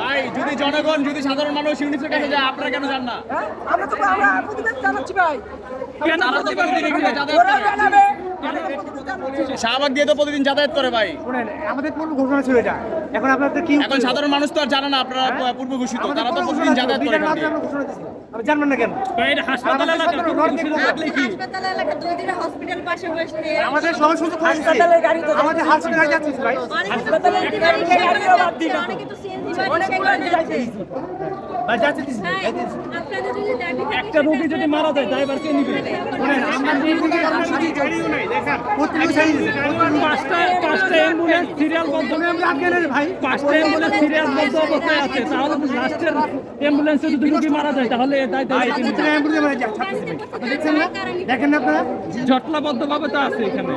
ভাই যদি জনগণ যদি সাধারণ মানুষ ইউনিসের কাছে যায় আপনারা কেন যান না? হ্যাঁ? আমরা তো আমরা জানাচ্ছি ভাই। কেন। শাহবাগ দিয়ে তো প্রতিদিন যাতায়াত করে ভাই। আমাদের পূর্ব ঘোষণা ছিল এটা। এখন আপনাদের কি এখন সাধারণ মানুষ তো আর জানে না আপনারা পূর্ব ঘোষিত। তারা তো প্রতিদিন যাতায়াত করে আপনি জানবেন না কেন? হাসপাতাল আমাদের সহজ সুযোগ হাসপাতালের গাড়ি তো আমাদের হাসপাতালে গাড়ি যাচ্ছে ভাই। হাসপাতালের গাড়ি গাড়িও বাদ দিন অনেক যাচ্ছে। ভাই যাচ্ছে দিচ্ছি আপনাদের যদি দাবি থাকে একটা রোগী যদি মারা যায় ড্রাইভার কে নিবে পাঁচটা পাঁচটা অ্যাম্বুলেন্স সিরিয়াল ভাই পাঁচটা অ্যাম্বুলেন্স সিরিয়াল অবস্থায় আছে তাহলে লাস্টের অ্যাম্বুলেন্সে যদি রোগী মারা যায় তাহলে মানে দেখেন আপনারা তো আছে এখানে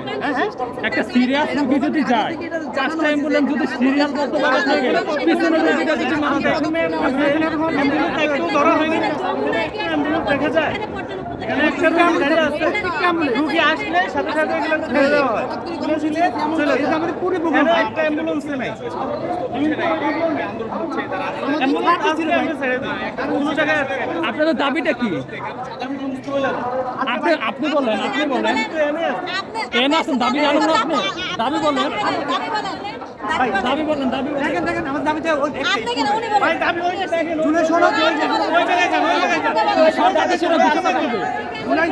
একটা সিরিয়াস রোগী যদি যায় পাঁচটা অ্যাম্বুলেন্স যদি সিরিয়াল বদ্ধ ভাবে থাকে পিছনে রোগীটা যদি মারা যায় অ্যাম্বুলেন্স একটু ধরা হয়নি দেখা যায়। একটা অ্যাম্বুলেন্স আছে একটা আসলে সাথে সাথে এগুলো ছেড়ে দেওয়া চলে আসলে চলে এটা আমাদের পুরো প্রোগ্রাম একটা অ্যাম্বুলেন্স নাই। অ্যাম্বুলেন্স আসলে আমরা ছেড়ে দিই। কোনো জায়গায় আপনাদের দাবিটা কি? আপনি আপনি বলেন আপনি বলেন। এনে দাবি জানেন না আপনি? দাবি বলেন। দাবি বলেন দাবি দেখেন দেখেন আমার ওই কেন উনি বলেন ভাই দাবি ওই দেখেন জুলাই সনদ ওই ওই জায়গায় যান, ওই জায়গায় যান। সব দাবি ছিল ঘোষণা করবে জুলাই